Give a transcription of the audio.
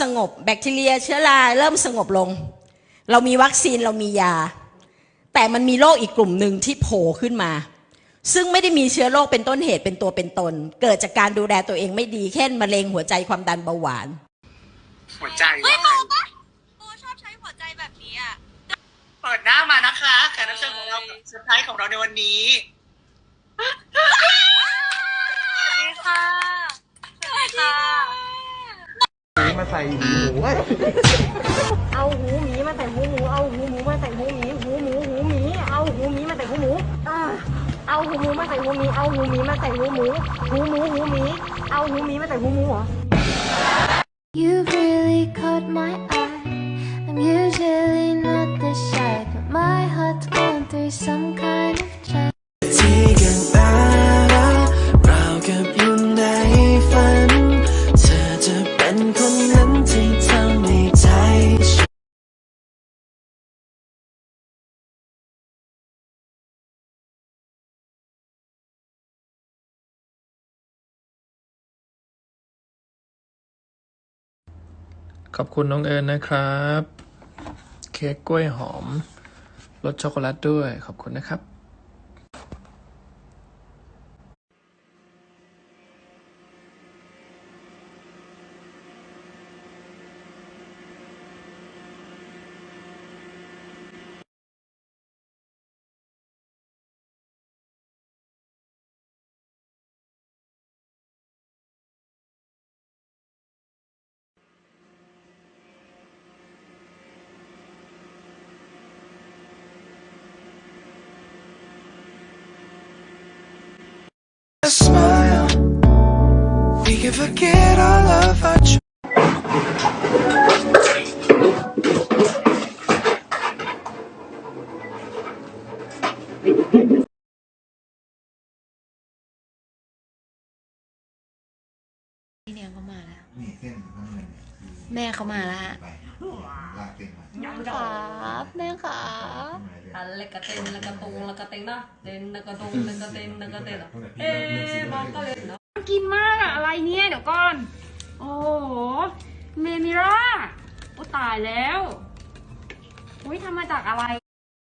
สงบแบคทีเรียเชื้อราเริ่มสงบลง เรามีวัคซีนเรามียา แต่มันมีโรคอีกกลุ่มหนึ่งที่โผล่ขึ้นมา ซึ่งไม่ได้มีเชื้อโรคเป็นต้นเหตุเป็นตัวเป็นตน เกิดจากการดูแลตัวเองไม่ดีเช่นมะเร็งหัวใจความดันเบาหวาน หัวใจเฮ้ยว่าโบไงปะโบชอบใช้หัวใจแบบนี้อะ เปิดหน้ามานะคะแขกรับเชิญของเราเซอร์ไพรส์ของเราในวันนี้ สวัสดีค่ะ สวัสดีค่ะ มาใส่หูเว้ยเอาหูหมีมาใส่หูหมู เอาหูหมูมาใส่หูหมี หูหมูหูหมี เอาหูหมีมาใส่หูหมูอ่าเอาหูหมูมาใส่หูหมี เอาหูหมีมาใส่หูหมู หูหมูหูหมี เอาหูหมีมาใส่หูหมูเหรอ You've really caught my eye. I'm usually not ขอบคุณน้องเอิญนะครับ เค้กกล้วยหอมรสช็อกโกแลตด้วย ขอบคุณนะครับ smile. We can forget all of our tr- พี่เนี่ยเขามาแล้ว นี่เส้นน้ำเงินเนี่ยคือแม่เขามาแล้วฮะไปลากเส้นมา ครับ แม่ครั บอันเล็กกระเต็นแล้วกระตุงแล้วกระเต็งนะเต็นแล้วกระตุงแล้วกระเต็นแล้วกระเต็นอะเอ๊ะมองก็เลยเนาะกินมากอะอะไรเนี่ยเดี๋ยวก่อน โอ้โหเมมิร่าโอ้ตายแล้วอุ้ยทำมาจากอะไร